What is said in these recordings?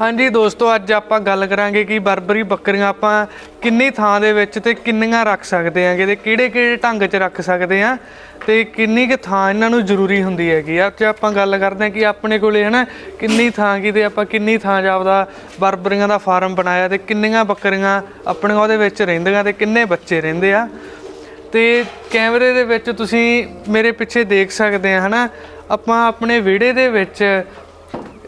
ਹਾਂਜੀ ਦੋਸਤੋ, ਅੱਜ ਆਪਾਂ ਗੱਲ ਕਰਾਂਗੇ ਕਿ ਬਰਬਰੀ ਬੱਕਰੀਆਂ ਆਪਾਂ ਕਿੰਨੀ ਥਾਂ ਦੇ ਵਿੱਚ ਤੇ ਕਿੰਨੀਆਂ ਰੱਖ ਸਕਦੇ ਆਂਗੇ ਤੇ ਕਿਹੜੇ ਕਿਹੜੇ ਢੰਗ 'ਚ ਰੱਖ ਸਕਦੇ ਆ ਤੇ ਕਿੰਨੀ ਕੁ ਥਾਂ ਇਹਨਾਂ ਨੂੰ ਜ਼ਰੂਰੀ ਹੁੰਦੀ ਹੈਗੀ ਆ। ਤੇ ਆਪਾਂ ਗੱਲ ਕਰਦੇ ਆ ਕਿ ਆਪਣੇ ਕੋਲੇ ਹਨਾ ਕਿੰਨੀ ਥਾਂ ਕੀ ਤੇ ਆਪਾਂ ਕਿੰਨੀ ਥਾਂ 'ਚ ਆਪਦਾ ਬਰਬਰੀਆਂ ਦਾ ਫਾਰਮ ਬਣਾਇਆ ਤੇ ਕਿੰਨੀਆਂ ਬੱਕਰੀਆਂ ਆਪਣੀਆਂ ਉਹਦੇ ਵਿੱਚ ਰਹਿੰਦੀਆਂ ਤੇ ਕਿੰਨੇ ਬੱਚੇ ਰਹਿੰਦੇ ਆ। ਤੇ ਕੈਮਰੇ ਦੇ ਵਿੱਚ ਤੁਸੀਂ ਮੇਰੇ ਪਿੱਛੇ ਦੇਖ ਸਕਦੇ ਆ ਹਨਾ, ਆਪਾਂ ਆਪਣੇ ਵਿਹੜੇ ਦੇ ਵਿੱਚ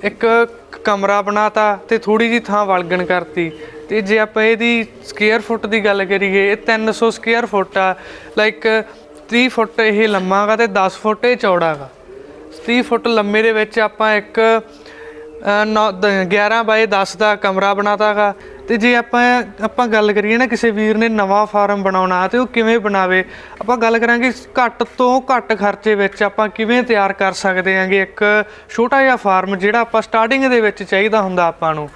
ਇੱਕ ਕਮਰਾ ਬਣਾਤਾ ਤੇ ਥੋੜੀ ਜੀ ਥਾਂ ਵਲਗਣ ਕਰਤੀ। ਤੇ ਜੇ ਆਪਾਂ ਇਹਦੀ ਸਕੁਅਰ ਫੁੱਟ ਦੀ ਗੱਲ ਕਰੀਏ, ਇਹ 300 ਸਕੁਅਰ ਫੁੱਟ ਆ। ਲਾਈਕ 30 ਫੁੱਟ ਇਹ ਲੰਮਾ ਗਾ ਤੇ 10 ਫੁੱਟ ਇਹ ਚੌੜਾ ਗਾ। 30 ਫੁੱਟ ਲੰਮੇ ਦੇ ਵਿੱਚ ਆਪਾਂ ਇੱਕ ਨੌ- ਦ- 11 ਬਾਏ 10 ਦਾ ਕਮਰਾ ਬਣਾਤਾਗਾ ਤੇ ਜੇ ਆਪਾਂ ਆਪਾਂ ਗੱਲ ਕਰੀਏ ਨਾ ਕਿਸੇ ਵੀਰ ਨੇ ਨਵਾਂ ਫਾਰਮ ਬਣਾਉਣਾ ਤੇ ਉਹ ਕਿਵੇਂ ਬਣਾਵੇ, ਆਪਾਂ ਗੱਲ ਕਰਾਂਗੇ ਘੱਟ ਤੋਂ ਘੱਟ ਖਰਚੇ ਵਿੱਚ ਆਪਾਂ ਕਿਵੇਂ ਤਿਆਰ ਕਰ ਸਕਦੇ ਆਂਗੇ ਇੱਕ ਛੋਟਾ ਜਿਹਾ ਫਾਰਮ ਜਿਹੜਾ ਆਪਾਂ ਸਟਾਰਟਿੰਗ ਦੇ ਵਿੱਚ ਚਾਹੀਦਾ ਹੁੰਦਾ ਆਪਾਂ ਨੂੰ।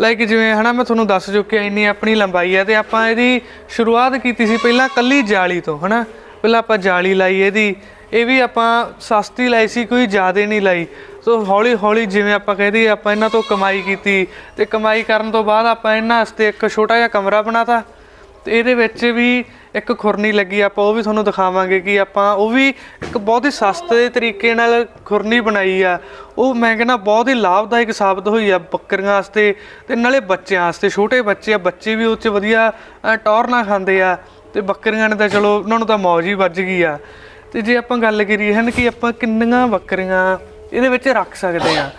ਲਾਈਕ ਜਿਵੇਂ ਹਨਾ ਮੈਂ ਤੁਹਾਨੂੰ ਦੱਸ ਚੁੱਕਿਆ ਇੰਨੀ ਆਪਣੀ ਲੰਬਾਈ ਹੈ ਤੇ ਆਪਾਂ ਇਹਦੀ ਸ਼ੁਰੂਆਤ ਕੀਤੀ ਸੀ ਪਹਿਲਾਂ ਕੱਲੀ ਜਾਲੀ ਤੋਂ, ਹਨਾ? ਪਹਿਲਾਂ ਆਪਾਂ ਜਾਲੀ ਲਾਈ ਇਹਦੀ, ਇਹ ਵੀ ਆਪਾਂ ਸਸਤੀ ਲਾਈ ਸੀ, ਕੋਈ ਜ਼ਿਆਦਾ ਨਹੀਂ ਲਾਈ। ਸੋ ਹੌਲੀ ਹੌਲੀ ਜਿਵੇਂ ਆਪਾਂ ਕਹਿ ਦਈਏ ਆਪਾਂ ਇਹਨਾਂ ਤੋਂ ਕਮਾਈ ਕੀਤੀ ਤੇ ਕਮਾਈ ਕਰਨ ਤੋਂ ਬਾਅਦ ਆਪਾਂ ਇਹਨਾਂ ਵਾਸਤੇ ਇੱਕ ਛੋਟਾ ਜਿਹਾ ਕਮਰਾ ਬਣਾਤਾ। ਤੇ ਇਹਦੇ ਵਿੱਚ ਵੀ ਇੱਕ ਖੁਰਨੀ ਲੱਗੀ ਆਪਾਂ ਉਹ ਵੀ ਤੁਹਾਨੂੰ ਦਿਖਾਵਾਂਗੇ ਕਿ ਆਪਾਂ ਉਹ ਵੀ ਇੱਕ ਬਹੁਤ ਹੀ ਸਸਤੇ ਤਰੀਕੇ ਨਾਲ ਖੁਰਨੀ ਬਣਾਈ ਆ। ਉਹ ਮੈਂ ਕਹਿੰਦਾ ਬਹੁਤ ਹੀ ਲਾਭਦਾਇਕ ਸਾਬਤ ਹੋਈ ਆ ਬੱਕਰੀਆਂ ਵਾਸਤੇ ਤੇ ਨਾਲੇ ਬੱਚਿਆਂ ਵਾਸਤੇ ਛੋਟੇ ਬੱਚੇ ਆ ਬੱਚੇ ਵੀ ਉਹ 'ਚ ਵਧੀਆ ਅ, ਟੌਰ ਨਾਲ ਖਾਂਦੇ ਆ ਤੇ ਬੱਕਰੀਆਂ ਨੇ ਤਾਂ ਚਲੋ ਉਹਨਾਂ ਨੂੰ ਤਾਂ ਮੌਜ ਹੀ ਵੱਜ ਗਈ ਆ। ਤੇ ਜੇ ਆਪਾਂ ਗੱਲ ਕਰੀਏ ਹਨ ਕਿ ਆਪਾਂ ਕਿੰਨੀਆਂ ਬੱਕਰੀਆਂ ਇਹਦੇ ਵਿੱਚ ਰੱਖ ਸਕਦੇ ਆ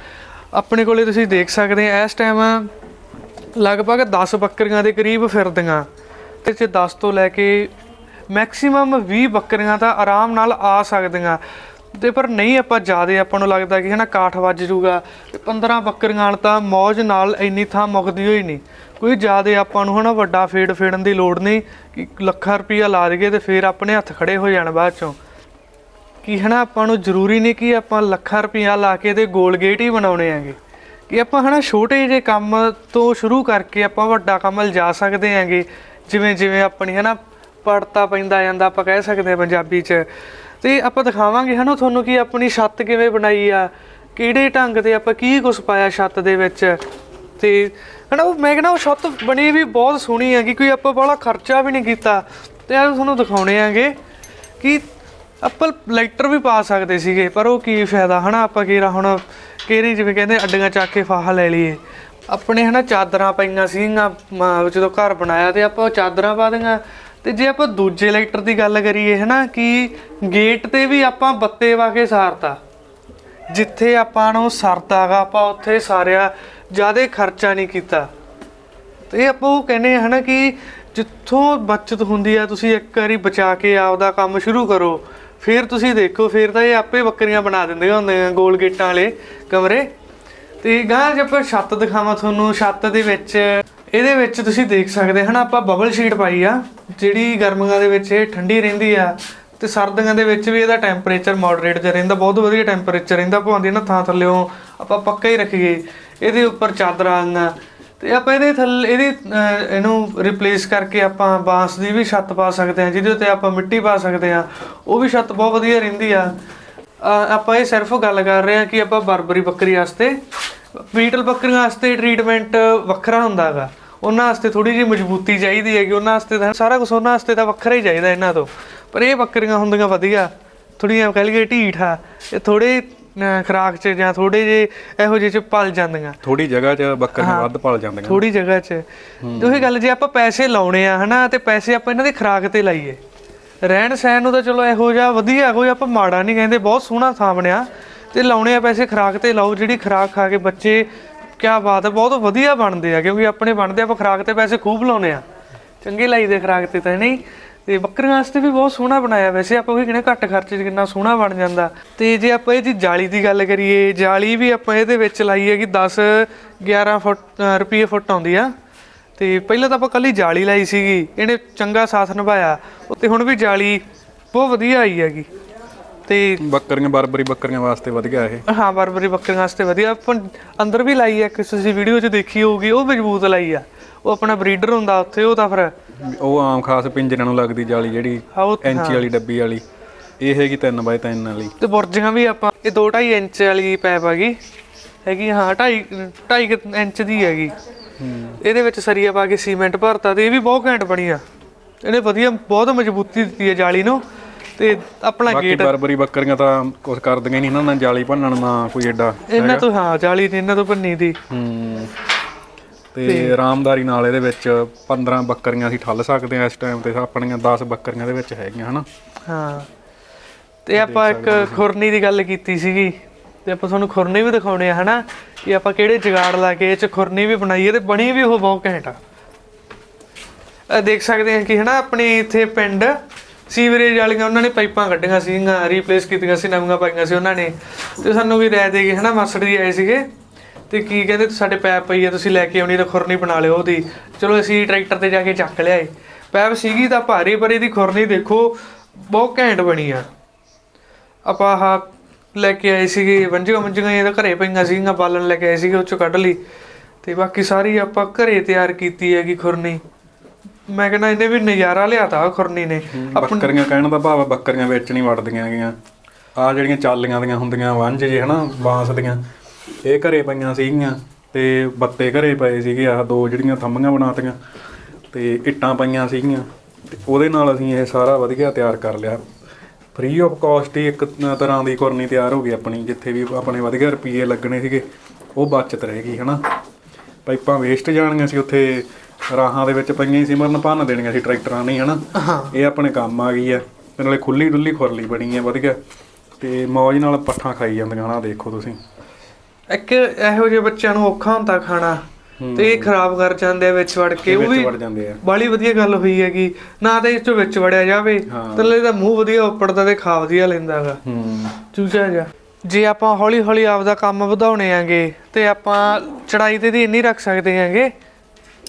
ਆਪਣੇ ਕੋਲੇ ਤੁਸੀਂ ਦੇਖ ਸਕਦੇ ਆ ਇਸ ਟਾਈਮ ਲਗਭਗ 10 ਬੱਕਰੀਆਂ ਦੇ ਕਰੀਬ ਫਿਰਦੀਆਂ। ਤੇ ਚ 10 ਤੋਂ ਲੈ ਕੇ ਮੈਕਸਿਮਮ 20 ਬੱਕਰੀਆਂ ਤਾਂ ਆਰਾਮ ਨਾਲ ਆ ਸਕਦੀਆਂ। ਤੇ ਪਰ ਨਹੀਂ ਆਪਾਂ ਜ਼ਿਆਦੇ, ਆਪਾਂ ਨੂੰ ਲੱਗਦਾ ਕਿ ਹਨਾ ਕਾਠ ਵੱਜ ਜੂਗਾ ਤੇ 15 ਬੱਕਰੀਆਂ ਤਾਂ ਮੌਜ ਨਾਲ ਇੰਨੀ ਥਾਂ ਮੁੱਕਦੀ ਹੋਈ ਨਹੀਂ। ਕੋਈ ਜ਼ਿਆਦੇ ਆਪਾਂ ਨੂੰ ਹਨਾ ਵੱਡਾ ਫੇਡ ਫੇੜਨ ਦੀ ਲੋੜ ਨਹੀਂ, ਕਿ ਲੱਖਾਂ ਰੁਪਈਆ ਲਾ ਦਈਏ ਤੇ ਫਿਰ ਆਪਣੇ ਹੱਥ ਖੜੇ ਹੋ ਜਾਣ ਬਾਅਦ ਚੋਂ। ਕਿ ਹਨਾ ਆਪਾਂ ਨੂੰ ਜ਼ਰੂਰੀ ਨਹੀਂ ਕਿ ਆਪਾਂ ਲੱਖਾਂ ਰੁਪਈਆ ਲਾ ਕੇ ਤੇ ਗੋਲ ਗੇਟ ਹੀ ਬਣਾਉਣੇ ਹੈਗੇ। ਕਿ ਆਪਾਂ ਹਨਾ ਛੋਟੇ ਜਿਹੇ ਕੰਮ ਤੋਂ ਸ਼ੁਰੂ ਕਰਕੇ ਆਪਾਂ ਵੱਡਾ ਕੰਮ ਲਿਜਾ ਸਕਦੇ ਹੈਗੇ। ਜਿਵੇਂ ਜਿਵੇਂ ਆਪਣੀ ਹਨਾ ਪੜਤਾ ਪੈਂਦਾ ਜਾਂਦਾ ਆਪਾਂ ਕਹਿ ਸਕਦੇ ਹਾਂ ਪੰਜਾਬੀ 'ਚ। ਤੇ ਆਪਾਂ ਦਿਖਾਵਾਂਗੇ ਹਨਾ ਤੁਹਾਨੂੰ ਕਿ ਆਪਣੀ ਛੱਤ ਕਿਵੇਂ ਬਣਾਈ ਆ, ਕਿਹੜੇ ਢੰਗ ਤੇ ਆਪਾਂ ਕੀ ਕੁਛ ਪਾਇਆ ਛੱਤ ਦੇ ਵਿੱਚ। ਤੇ ਹਨਾ ਉਹ ਮੈਂ ਕਹਿੰਦਾ ਉਹ ਛੱਤ ਬਣੀ ਵੀ ਬਹੁਤ ਸੋਹਣੀ ਹੈਗੀ, ਕੋਈ ਆਪਾਂ ਬੜਾ ਖਰਚਾ ਵੀ ਨਹੀਂ ਕੀਤਾ। ਤੇ ਆ ਤੁਹਾਨੂੰ ਦਿਖਾਉਣੇ ਆਂਗੇ ਕਿ ਆਪਾਂ ਲਾਈਟਰ ਵੀ ਪਾ ਸਕਦੇ ਸੀਗੇ, ਪਰ ਉਹ ਕੀ ਫਾਇਦਾ? ਹਨਾ, ਆਪਾਂ ਕੀਰਾ ਹੁਣ ਕਿਹੜੀ ਜਿਵੇਂ ਕਹਿੰਦੇ, ਅੱਡੀਆਂ ਚੱਕ ਕੇ ਫਾਹਾ ਲੈ ਲਈਏ। ਆਪਣੇ ਹਨਾ ਚਾਦਰਾਂ ਪਈਆਂ ਸੀਗੀਆਂ, ਮ- ਜਦੋਂ ਘਰ ਬਣਾਇਆ ਤੇ ਆਪਾਂ ਉਹ ਚਾਦਰਾਂ ਪਾ ਦਿੰਗਾ ਤੇ ਜੇ ਆਪਾਂ ਦੂਜੇ ਲਾਈਟਰ ਦੀ ਗੱਲ ਕਰੀਏ, ਹਨਾ, ਕਿ ਗੇਟ ਤੇ ਵੀ ਆਪਾਂ ਬੱਤੇ ਵਾ ਕੇ ਸਾਰਤਾ। ਜਿੱਥੇ ਆਪਾਂ ਨੂੰ ਸਰਦਾਗਾ, ਆਪਾਂ ਉੱਥੇ ਸਾਰਿਆ, ਜ਼ਿਆਦਾ ਖਰਚਾ ਨਹੀਂ ਕੀਤਾ। ਤੇ ਆਪਾਂ ਉਹ ਕਹਿੰਦੇ ਆ ਹਨਾ, ਕਿ ਜਿੱਥੋਂ ਬਚਤ ਹੁੰਦੀ ਆ, ਤੁਸੀਂ ਇੱਕ ਵਾਰੀ ਬਚਾ ਕੇ ਆਪਦਾ ਕੰਮ ਸ਼ੁਰੂ ਕਰੋ। ਫਿਰ ਤੁਸੀਂ ਦੇਖੋ, ਫਿਰ ਤਾਂ ਇਹ ਆਪੇ ਬੱਕਰੀਆਂ ਬਣਾ ਦਿੰਦੇ ਹੁੰਦੇ ਆ, ਗੋਲ ਗੇਟਾਂ ਵਾਲੇ ਕਮਰੇ। ਤੇ ਗਾਂ ਜੇ ਆਪਾਂ ਛੱਤ ਦਿਖਾਵਾਂ ਤੁਹਾਨੂੰ, ਛੱਤ ਦੇ ਵਿੱਚ, ਇਹਦੇ ਵਿੱਚ ਤੁਸੀਂ ਦੇਖ ਸਕਦੇ ਹਨਾ, ਆਪਾਂ ਬਬਲ ਸ਼ੀਟ ਪਾਈ ਆ, ਜਿਹੜੀ ਗਰਮੀਆਂ ਦੇ ਵਿੱਚ ਇਹ ਠੰਡੀ ਰਹਿੰਦੀ ਆ, ਤੇ ਸਰਦੀਆਂ ਦੇ ਵਿੱਚ ਵੀ ਇਹਦਾ ਟੈਂਪਰੇਚਰ ਮੋਡਰੇਟ ਜਿਹਾ ਰਹਿੰਦਾ, ਬਹੁਤ ਵਧੀਆ ਟੈਂਪਰੇਚਰ ਰਹਿੰਦਾ, ਭਾਵੇਂ ਨਾ ਥਾਂ ਥੱਲੇੋਂ ਆਪਾਂ ਪੱਕਾ ਹੀ ਰੱਖੀਏ। ਇਹਦੇ ਉੱਪਰ ਚਾਦਰਾਂ ਆਂਗਾ ਤੇ ਆਪਾਂ ਇਹਦੇ ਥੱਲੇ, ਇਹਦੀ ਇਹਨੂੰ ਰਿਪਲੇਸ ਕਰਕੇ ਆਪਾਂ ਬਾਂਸ ਦੀ ਵੀ ਛੱਤ ਪਾ ਸਕਦੇ ਹਾਂ, ਜਿਹਦੇ ਉੱਤੇ ਆਪਾਂ ਮਿੱਟੀ ਪਾ ਸਕਦੇ ਹਾਂ, ਉਹ ਵੀ ਛੱਤ ਬਹੁਤ ਵਧੀਆ ਰਹਿੰਦੀ ਆ। ਆਪਾਂ ਇਹ ਸਿਰਫ ਗੱਲ ਕਰ ਰਹੇ ਹਾਂ ਕਿ ਆਪਾਂ ਬਰਬਰੀ ਬੱਕਰੀ ਵਾਸਤੇ ਪੀਟਲ ਬੱਕਰੀਆਂ ਵਾਸਤੇ ਟ੍ਰੀਟਮੈਂਟ ਵੱਖਰਾ ਹੁੰਦਾ ਹੈਗਾ ਉਹਨਾਂ ਵਾਸਤੇ ਥੋੜੀ ਜਿਹੀ ਮਜ਼ਬੂਤੀ ਚਾਹੀਦੀ ਹੈਗੀ, ਉਹਨਾਂ ਵਾਸਤੇ ਤਾਂ ਸਾਰਾ ਕੁਝ ਉਹਨਾਂ ਵਾਸਤੇ ਤਾਂ ਵੱਖਰਾ ਹੀ ਚਾਹੀਦਾ ਇਹਨਾਂ ਤੋਂ। ਪਰ ਇਹ ਬੱਕਰੀਆਂ ਹੁੰਦੀਆਂ ਵਧੀਆ ਥੋੜੀਆਂ ਕਹਿ ਲਈਏ ਢੀਠ ਆ, ਇਹ ਥੋੜੇ ਖਰਾਕ ਚ ਜਾਂ ਥੋੜੇ ਜੇ ਇਹੋ ਜਿਹੇ ਚ ਪਲ ਜਾਂਦੀਆਂ। ਥੋੜੀ ਜਗ੍ਹਾ 'ਚ ਬੱਕਰੀਆਂ ਵੱਧ ਪਲ ਜਾਂਦੀਆਂ। ਥੋੜੀ ਜਗ੍ਹਾ 'ਚ। ਉਹੀ ਗੱਲ ਜੇ ਆਪਾਂ ਪੈਸੇ ਲਾਉਣੇ ਆ ਹਨਾ ਤੇ ਪੈਸੇ ਆਪਾਂ ਇਹਨਾਂ ਦੀ ਖਰਾਕ ਤੇ ਲਾਈਏ। ਰਹਿਣ ਸਹਿਣ ਨੂੰ ਤਾਂ ਚਲੋ ਇਹੋ ਜਿਹਾ ਵਧੀਆ ਕੋਈ ਆਪਾਂ ਮਾੜਾ ਨਹੀਂ ਕਹਿੰਦੇ ਬਹੁਤ ਸੋਹਣਾ ਥਾਂ ਬਣਿਆ। ਤੇ ਲਾਉਣੇ ਆ ਪੈਸੇ ਖਰਾਕ ਤੇ ਲਾਓ ਜਿਹੜੀ ਖਰਾਕ ਖਾ ਕੇ ਬੱਚੇ ਕਿਆ ਬਾਤ ਹੈ ਬਹੁਤ ਵਧੀਆ ਬਣਦੇ ਆ ਕਿਉਂਕਿ ਆਪਣੇ ਬਣਦੇ ਆਪਾਂ ਖਰਾਕ ਤੇ ਪੈਸੇ ਖੂਬ ਲਾਉਨੇ ਆ। ਚੰਗੇ ਲਾਈਦੇ ਖਰਾਕ ਤੇ ਤਾਂ ਨਹੀਂ? ਤੇ ਬੱਕਰੀਆਂ ਵਾਸਤੇ ਵੀ ਬਹੁਤ ਸੋਹਣਾ ਬਣਾਇਆ ਵੈਸੇ ਆਪਾਂ ਉਹੀ ਕਹਿੰਦੇ ਘੱਟ ਖਰਚੇ 'ਚ ਕਿੰਨਾ ਸੋਹਣਾ ਬਣ ਜਾਂਦਾ। ਤੇ ਜੇ ਆਪਾਂ ਇਹਦੀ ਜਾਲੀ ਦੀ ਗੱਲ ਕਰੀਏ ਜਾਲੀ ਵੀ ਆਪਾਂ ਇਹਦੇ ਵਿੱਚ ਲਾਈ ਹੈ ਕਿ 10 11 ਫੁੱਟ ਰੁਪਏ ਫੁੱਟ ਆਉਂਦੀ ਆ। ਤੇ ਪਹਿਲਾਂ ਤਾਂ ਆਪਾਂ ਕੱਲੀ ਜਾਲੀ ਲਾਈ ਸੀਗੀ ਇਹਨੇ ਚੰਗਾ ਸਾਥ ਨਿਭਾਇਆ। ਤੇ ਹੁਣ ਵੀ ਜਾਲੀ ਬਹੁਤ ਵਧੀਆ ਆਈ ਹੈਗੀ। ਤੇ ਬੱਕਰੀਆਂ ਬਰਬਰੀ ਬੱਕਰੀਆਂ ਵਾਸਤੇ ਵਧੀਆ ਇਹ। ਹਾਂ ਬਰਬਰੀ ਬੱਕਰੀਆਂ ਵਾਸਤੇ ਵਧੀਆ। ਆਪਾਂ ਅੰਦਰ ਵੀ ਲਾਈ ਹੈ ਕਿ ਤੁਸੀਂ ਵੀਡੀਓ 'ਚ ਦੇਖੀ ਹੋਊਗੀ ਉਹ ਮਜ਼ਬੂਤ ਲਾਈ ਆ। ਉਹ ਆਪਣਾ ਬਰੀਡਰ ਹੁੰਦਾ ਉੱਥੇ ਉਹ ਤਾਂ ਫਿਰ ਉਹ ਆਮ ਖਾਸ ਪਿੰਜਰਿਆਂ ਨੂੰ ਲੱਗਦੀ ਜਾਲੀ ਜਿਹੜੀ ਹਾਂ ਉਹ ਇੰਚੀ ਵਾਲੀ ਡੱਬੀ ਵਾਲੀ। ਇਹ ਹੈਗੀ 3 ਬਾਈ 3 ਵਾਲੀ। ਤੇ ਬੁਰਜੀਆਂ ਵੀ ਆਪਾਂ ਇਹ 2.5 ਇੰਚ ਵਾਲੀ ਪੈਪ ਹੈਗੀ ਹੈਗੀ ਹਾਂ 2.5 2.5 ਇੰਚ ਦੀ ਹੈਗੀ। ਇਹਦੇ ਵਿੱਚ ਸਰੀਆ ਪਾ ਕੇ ਸੀਮੈਂਟ ਭਰਤਾ ਤੇ ਇਹ ਵੀ ਬਹੁਤ ਘੈਂਟ ਬਣੀ ਆ। ਇਹਨੇ ਵਧੀਆ ਬਹੁਤ ਮਜ਼ਬੂਤੀ ਦਿੱਤੀ ਹੈ ਜਾਲੀ ਨੂੰ। ਤੇ ਆਪਣਾ ਬਾਕੀ ਗੇਟ ਬਰਬਰੀ ਬੱਕਰੀਆਂ ਤਾਂ ਕੁਝ ਕਰਦੀਆਂ ਹੀ ਨਹੀਂ ਇਹਨਾਂ ਨਾਲ ਜਾਲੀ ਭੰਨਣ ਨਾ ਕੋਈ ਐਡਾ ਇਹਨਾਂ ਤੋਂ ਹਾਂ ਜਾਲੀ ਨੀ ਇਹਨਾਂ ਤੋਂ ਭੰਨੀ ਦੀ। ਹੂੰ। ਤੇ ਆਰਾਮਦਾਰੀ ਨਾਲ ਇਹਦੇ ਵਿੱਚ 15 ਬੱਕਰੀਆਂ ਅਸੀਂ ਠੱਲ ਸਕਦੇ ਹਾਂ ਇਸ ਟਾਈਮ ਤੇ ਆਪਣੀਆਂ 10 ਬੱਕਰੀਆਂ ਦੇ ਵਿੱਚ ਹੈਗੀਆਂ ਹਨਾ? ਹਾਂ। ਤੇ ਆਪਾਂ ਇੱਕ ਖੁਰਨੀ ਦੀ ਗੱਲ ਕੀਤੀ ਸੀਗੀ ਤੇ ਆਪਾਂ ਤੁਹਾਨੂੰ ਖੁਰਨੀ ਵੀ ਦਿਖਾਉਣੇ ਆ ਹਨਾ? ਕਿ ਆਪਾਂ ਕਿਹੜੇ ਜਗਾੜ ਲਾ ਕੇ ਇਹ ਚ ਖੁਰਨੀ ਵੀ ਬਣਾਈਏ ਤੇ ਬਣੀ ਵੀ ਉਹ ਬਹੁਤ ਘੈਂਟ ਆ। ਇਹ ਦੇਖ ਸਕਦੇ ਆ ਕਿ ਹਨਾ ਆਪਣੇ ਇੱਥੇ ਪਿੰਡ ਸੀਵਰੇਜ ਵਾਲੀਆਂ ਉਹਨਾਂ ਨੇ ਪਾਈਪਾਂ ਕੱਢੀਆਂ ਸੀਗੀਆਂ ਰੀਪਲੇਸ ਕੀਤੀਆਂ ਸੀ ਨਵੀਆਂ ਪਾਈਆਂ ਸੀ ਉਹਨਾਂ ਨੇ। ਤੇ ਸਾਨੂੰ ਵੀ ਰਾਇ ਦੇ ਗਏ ਹਨਾ ਮਾਸਟਰ ਜੀ ਆਏ ਸੀਗੇ। ਤੇ ਕੀ ਕਹਿੰਦੇ ਸਾਡੇ ਪੈਪ ਪਈ ਆ ਤੁਸੀਂ ਲੈ ਕੇ ਆਉਣੀ ਤਾਂ ਖੁਰਨੀ ਬਣਾ ਲਿਓ ਉਹਦੀ। ਚਲੋ ਅਸੀਂ ਟਰੈਕਟਰ ਤੇ ਜਾ ਕੇ ਚੱਕ ਲਿਆਏ। ਪੈਪ ਸੀਗੀ ਤਾਂ ਭਾਰੀ ਪਰ ਇਹਦੀ ਖੁਰਨੀ ਦੇਖੋ ਬਹੁਤ ਘੈਂਟ ਬਣੀ ਆ। ਆਪਾਂ ਆਹ ਲੈ ਕੇ ਆਏ ਸੀਗੇ ਵੰਜੀਆਂ ਵੰਜੀਆਂ ਇਹਦਾ ਘਰੇ ਪਈਆਂ ਸੀਗੀਆਂ ਬਾਲਣ ਲੈ ਕੇ ਆਏ ਸੀਗੇ ਉਹ ਚੋਂ ਕੱਢ ਲਈ। ਤੇ ਬਾਕੀ ਸਾਰੀ ਆਪਾਂ ਘਰੇ ਤਿਆਰ ਕੀਤੀ ਹੈਗੀ ਖੁਰਨੀ। ਮੈਂ ਕਹਿੰਦਾ ਇਹਨੇ ਵੀ ਨਜ਼ਾਰਾ ਲਿਆਤਾ ਖੁਰਨੀ ਨੇ। ਬੱਕਰੀਆਂ ਕਹਿਣ ਦਾ ਭਾਵ ਬੱਕਰੀਆਂ ਵਿੱਚ ਨਹੀਂ ਵੜਦੀਆਂ ਹੈਗੀਆਂ। ਆ ਜਿਹੜੀਆਂ ਚਾਲੀਆਂ ਦੀਆਂ ਹੁੰਦੀਆਂ ਵੰਜ ਜੇ ਹਨਾ ਬਾਂਸ ਦੀਆਂ। ਇਹ ਘਰੇ ਪਈਆਂ ਸੀਗੀਆਂ ਤੇ ਬੱਤੇ ਘਰੇ ਪਏ ਸੀਗੇ ਆ ਦੋ ਜਿਹੜੀਆਂ ਥੰਮੀਆਂ ਬਣਾਤੀਆਂ ਤੇ ਇੱਟਾਂ ਪਈਆਂ ਸੀਗੀਆਂ ਤੇ ਉਹਦੇ ਨਾਲ ਅਸੀਂ ਇਹ ਸਾਰਾ ਵਧੀਆ ਤਿਆਰ ਕਰ ਲਿਆ। ਫ੍ਰੀ ਆਫ ਕਾਸਟ ਹੀ ਇੱਕ ਤਰ੍ਹਾਂ ਦੀ ਕੁਰਨੀ ਤਿਆਰ ਹੋ ਗਈ ਆਪਣੀ ਜਿੱਥੇ ਵੀ ਆਪਣੇ ਵਧੀਆ ਰੁਪਏ ਲੱਗਣੇ ਸੀਗੇ ਉਹ ਬਚਤ ਰਹੇਗੀ ਹਨਾ? ਪਾਈਪਾਂ ਵੇਸਟ ਜਾਣੀਆਂ ਸੀ ਉੱਥੇ ਰਾਹਾਂ ਦੇ ਵਿੱਚ ਪਈਆਂ ਹੀ ਸਿਮਰਨ ਭੰਨ ਦੇਣੀਆਂ ਸੀ ਟਰੈਕਟਰਾਂ ਨੇ ਹਨਾ? ਇਹ ਆਪਣੇ ਕੰਮ ਆ ਗਈ ਆ ਤੇ ਨਾਲੇ ਖੁੱਲੀ ਡੁੱਲੀ ਖੁਰਲੀ ਬਣੀ ਆ ਵਧੀਆ। ਤੇ ਮੌਜ ਨਾਲ ਪੱਠਾਂ ਖਾਈ ਜਾਂਦੀਆਂ ਹਨਾ ਦੇਖੋ ਤੁਸੀਂ। ਇੱਕ ਇਹੋ ਜਿਹੇ ਬੱਚਿਆਂ ਨੂੰ ਔਖਾ ਹੁੰਦਾ ਖਾਣਾ ਤੇ ਇਹ ਖਰਾਬ ਕਰ ਜਾਂਦੇ ਆ ਵਿੱਚ ਵੜ ਕੇ ਉਹ ਵੀ ਵੜ ਜਾਂਦੇ ਆ। ਬਾਲੀ ਵਧੀਆ ਗੱਲ ਹੋਈ ਹੈਗੀ। ਨਾ ਤਾਂ ਇਸ ਤੋਂ ਵਿੱਚ ਵੜਿਆ ਜਾਵੇ ਤੱਲੇ ਦਾ ਮੂੰਹ ਵਧੀਆ ਉੱਪੜਦਾ ਤੇ ਖਾ ਵਧੀਆ ਲੈਂਦਾ ਹੈਗਾ ਹੂੰ। ਚੂਚਾ ਜਾ ਜੇ ਆਪਾਂ ਹੌਲੀ ਹੌਲੀ ਆਪਦਾ ਕੰਮ ਵਧਾਉਣੇ ਆਂਗੇ ਤੇ ਆਪਾਂ ਚੜਾਈ ਤੇ ਦੀ ਇੰਨੀ ਰੱਖ ਸਕਦੇ ਆਂਗੇ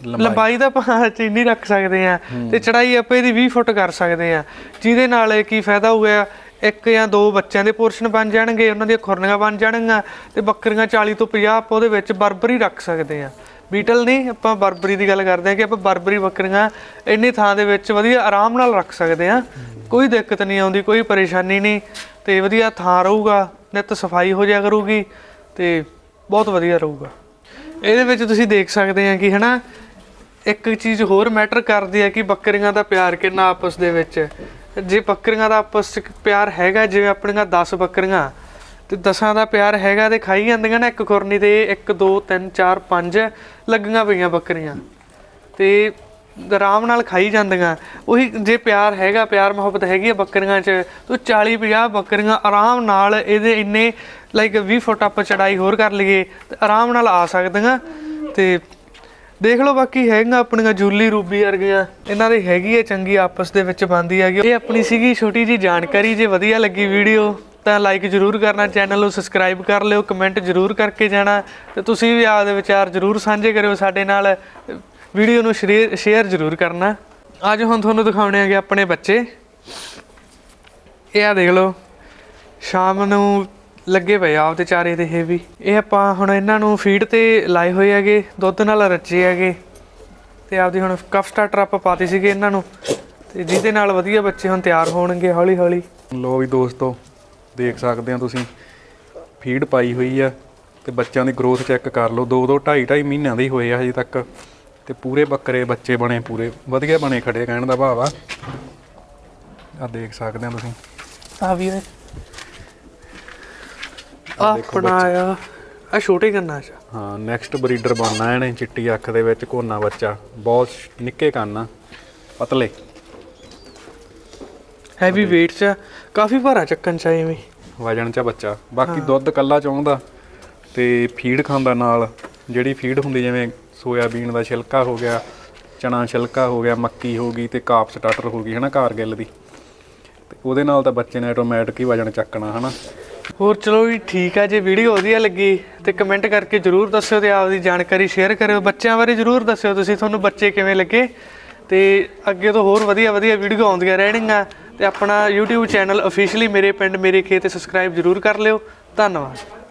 ਲੰਬਾਈ। ਦਾ ਆਪਾਂ ਇੰਨੀ ਰੱਖ ਸਕਦੇ ਆ ਤੇ ਚੜਾਈ ਆਪਾਂ ਇਹਦੀ 20 ਫੁੱਟ ਕਰ ਸਕਦੇ ਆ। ਜਿਹਦੇ ਨਾਲ ਕੀ ਫਾਇਦਾ ਹੋਊਗਾ ਇੱਕ ਜਾਂ ਦੋ ਬੱਚਿਆਂ ਦੇ ਪੋਰਸ਼ਨ ਬਣ ਜਾਣਗੇ, ਉਹਨਾਂ ਦੀਆਂ ਖੁਰਨੀਆਂ ਬਣ ਜਾਣਗੀਆਂ ਤੇ ਬੱਕਰੀਆਂ 40 ਤੋਂ 50 ਆਪਾਂ ਉਹਦੇ ਵਿੱਚ ਬਰਬਰੀ ਰੱਖ ਸਕਦੇ ਆ ਬੀਟਲ ਨਹੀਂ, ਆਪਾਂ ਬਰਬਰੀ ਦੀ ਗੱਲ ਕਰਦੇ ਆ ਕਿ ਆਪਾਂ ਬਰਬਰੀ ਬੱਕਰੀਆਂ ਇੰਨੀ ਥਾਂ ਦੇ ਵਿੱਚ ਵਧੀਆ ਆਰਾਮ ਨਾਲ ਰੱਖ ਸਕਦੇ ਆ ਕੋਈ ਦਿੱਕਤ ਨਹੀਂ ਆਉਂਦੀ, ਕੋਈ ਪਰੇਸ਼ਾਨੀ ਨਹੀਂ ਤੇ ਵਧੀਆ ਥਾਂ ਰਹੂਗਾ, ਨਿਤ ਸਫ਼ਾਈ ਹੋ ਜਾਇਆ ਕਰੂਗੀ ਤੇ ਬਹੁਤ ਵਧੀਆ ਰਹੂਗਾ। ਇਹਦੇ ਵਿੱਚ ਤੁਸੀਂ ਦੇਖ ਸਕਦੇ ਆ ਕਿ ਹਨਾ, ਇੱਕ ਚੀਜ਼ ਹੋਰ ਮੈਟਰ ਕਰਦੀ ਹੈ ਕਿ ਬੱਕਰੀਆਂ ਦਾ ਪਿਆਰ ਕਿੰਨਾ ਆਪਸ ਦੇ ਵਿੱਚ। ਜੇ ਬੱਕਰੀਆਂ ਦਾ ਆਪਸ ਚ ਪਿਆਰ ਹੈਗਾ, ਜਿਵੇਂ ਆਪਣੀਆਂ 10 ਬੱਕਰੀਆਂ, ਤੇ ਦਸਾਂ ਦਾ ਪਿਆਰ ਹੈਗਾ ਤੇ ਖਾਈ ਜਾਂਦੀਆਂ ਨਾ, ਇੱਕ ਖੁਰਨੀ ਤੇ 1 2 3 4 5 ਲੱਗੀਆਂ ਪਈਆਂ ਬੱਕਰੀਆਂ। ਤੇ ਆਰਾਮ ਨਾਲ ਖਾਈ ਜਾਂਦੀਆਂ। ਉਹੀ ਜੇ ਪਿਆਰ ਹੈਗਾ, ਪਿਆਰ ਮੁਹੱਬਤ ਹੈਗੀ ਆ ਬੱਕਰੀਆਂ 'ਚ, ਤੋ 40 50 ਬੱਕਰੀਆਂ ਆਰਾਮ ਨਾਲ ਇਹਦੇ ਇੰਨੇ ਲਾਈਕ 20 ਫੁੱਟ ਆਪਾਂ ਚੜਾਈ ਹੋਰ ਕਰ ਲਈਏ, ਤੇ ਆਰਾਮ ਨਾਲ ਆ ਸਕਦੀਆਂ। ਤੇ ਦੇਖ ਲਓ ਬਾਕੀ ਹੈਗੀਆਂ ਆਪਣੀਆਂ ਜੂਲੀ ਰੂਬੀ ਵਰਗੀਆਂ, ਇਹਨਾਂ ਦੀ ਹੈਗੀ ਹੈ ਚੰਗੀ ਆਪਸ ਦੇ ਵਿੱਚ ਬੰਦੀ ਹੈਗੀ ਇਹ ਆਪਣੀ ਸੀਗੀ ਛੋਟੀ ਜੀ ਜਾਣਕਾਰੀ, ਜੇ ਵਧੀਆ ਲੱਗੀ ਵੀਡੀਓ ਤਾਂ ਲਾਈਕ ਜਰੂਰ ਕਰਨਾ ਚੈਨਲ ਨੂੰ ਸਬਸਕ੍ਰਾਈਬ ਕਰ ਲਿਓ ਕਮੈਂਟ ਜਰੂਰ ਕਰਕੇ ਜਾਣਾ ਤੇ ਤੁਸੀਂ ਵੀ ਆਪਦੇ ਵਿਚਾਰ ਜਰੂਰ ਸਾਂਝੇ ਕਰਿਓ ਸਾਡੇ ਨਾਲ। ਵੀਡੀਓ ਨੂੰ ਸ਼ੇਅਰ ਜਰੂਰ ਕਰਨਾ। ਅੱਜ ਹੁਣ ਤੁਹਾਨੂੰ ਦਿਖਾਉਣੇ ਹੈਗੇ ਆਪਣੇ ਬੱਚੇ। ਇਹ ਆ ਦੇਖ ਲਓ, ਸ਼ਾਮ ਨੂੰ ਲੱਗੇ ਪਏ ਆ ਆਪਦੇ ਚਾਰੇ ਤੇ ਇਹ ਵੀ। ਇਹ ਆਪਾਂ ਹੁਣ ਇਹਨਾਂ ਨੂੰ ਫੀਡ ਤੇ ਲਾਏ ਹੋਏ ਹੈਗੇ ਦੁੱਧ ਨਾਲ ਰੱਜੇ ਹੈਗੇ। ਤੇ ਆਪਦੀ ਹੁਣ ਕਫ ਸਟਾਰਟਰ ਆਪਾਂ ਪਾਤੀ ਸੀਗੇ ਇਹਨਾਂ ਨੂੰ। ਤੇ ਜਿਹਦੇ ਨਾਲ ਵਧੀਆ ਬੱਚੇ ਹੁਣ ਤਿਆਰ ਹੋਣਗੇ ਹੌਲੀ ਹੌਲੀ ਲੋ ਵੀ ਦੋਸਤੋ ਦੇਖ ਸਕਦੇ ਆ ਤੁਸੀਂ ਫੀਡ ਪਾਈ ਹੋਈ ਆ ਤੇ ਬੱਚਿਆਂ ਦੀ ਗਰੋਥ ਚੈੱਕ ਕਰ ਲਓ। ਦੋ ਦੋ ਢਾਈ ਢਾਈ ਮਹੀਨਿਆਂ ਦੇ ਹੀ ਹੋਏ ਆ ਹਜੇ ਤੱਕ। ਤੇ ਪੂਰੇ ਬੱਕਰੇ ਬੱਚੇ ਬਣੇ ਪੂਰੇ ਵਧੀਆ ਬਣੇ ਖੜੇ ਕਹਿਣ ਦਾ ਭਾਵ ਆ। ਆ ਦੇਖ ਸਕਦੇ ਆ ਤੁਸੀਂ। ਆ ਵੀ ਆ ਆਪਣਾ ਆ ਆ ਛੋਟੇ ਕੰਨਾਂ ਚ। ਹਾਂ ਨੈਕਸਟ ਬਰੀਡਰ ਬਣਨਾ ਇਹਨੇ ਚਿੱਟੀ ਅੱਖ ਦੇ ਵਿੱਚ ਕੋਨਾ ਬੱਚਾ। ਬਹੁਤ ਨਿੱਕੇ ਕੰਨ ਆ ਪਤਲੇ। ਹੈਵੀ weight ਚ ਕਾਫੀ ਭਾਰਾ ਚੱਕਣ ਚ ਆ ਐਵੇਂ ਵਜਣ ਚ ਆ ਬੱਚਾ। ਬਾਕੀ ਦੁੱਧ ਕੱਲਾ ਚਾਹੁੰਦਾ ਤੇ ਫੀਡ ਖਾਂਦਾ ਨਾਲ। ਜਿਹੜੀ ਫੀਡ ਹੁੰਦੀ ਜਿਵੇਂ ਸੋਇਆਬੀਨ ਦਾ ਛਿਲਕਾ ਹੋ ਗਿਆ ਚਣਾ ਛਿਲਕਾ ਹੋ ਗਿਆ ਮੱਕੀ ਹੋ ਗਈ ਤੇ ਕਾਪ ਸਟਾਰਟਰ ਹੋ ਗਈ ਹਨਾ ਕਾਰਗਿਲ ਦੀ। ਤੇ ਉਹਦੇ ਨਾਲ ਤਾਂ ਬੱਚੇ ਨੇ ਆਟੋਮੈਟਿਕ ਹੀ ਵਜਣ ਚੱਕਣਾ ਹਨਾ। ਹੋਰ ਚਲੋ ਵੀ ਠੀਕ ਆ ਜੇ ਵੀਡੀਓ ਵਧੀਆ ਲੱਗੀ ਤੇ ਕਮੈਂਟ ਕਰਕੇ ਜਰੂਰ ਦੱਸਿਓ ਤੇ ਆਪਦੀ ਜਾਣਕਾਰੀ ਸ਼ੇਅਰ ਕਰਿਓ। ਬੱਚਿਆਂ ਬਾਰੇ ਜਰੂਰ ਦੱਸਿਓ ਤੁਸੀਂ ਤੁਹਾਨੂੰ ਬੱਚੇ ਕਿਵੇਂ ਲੱਗੇ। ਤੇ ਅੱਗੇ ਤੋਂ ਹੋਰ ਵਧੀਆ ਵਧੀਆ ਵੀਡੀਓ ਆਉਂਦੀਆਂ ਰਹਿਣਗੀਆਂ ਤੇ ਆਪਣਾ YouTube ਚੈਨਲ ਅਫੀਸ਼ੀਅਲੀ ਮੇਰੇ ਪਿੰਡ ਮੇਰੇ ਖੇਤ ਸਬਸਕ੍ਰਾਈਬ ਜਰੂਰ ਕਰ ਲਿਓ। ਧੰਨਵਾਦ।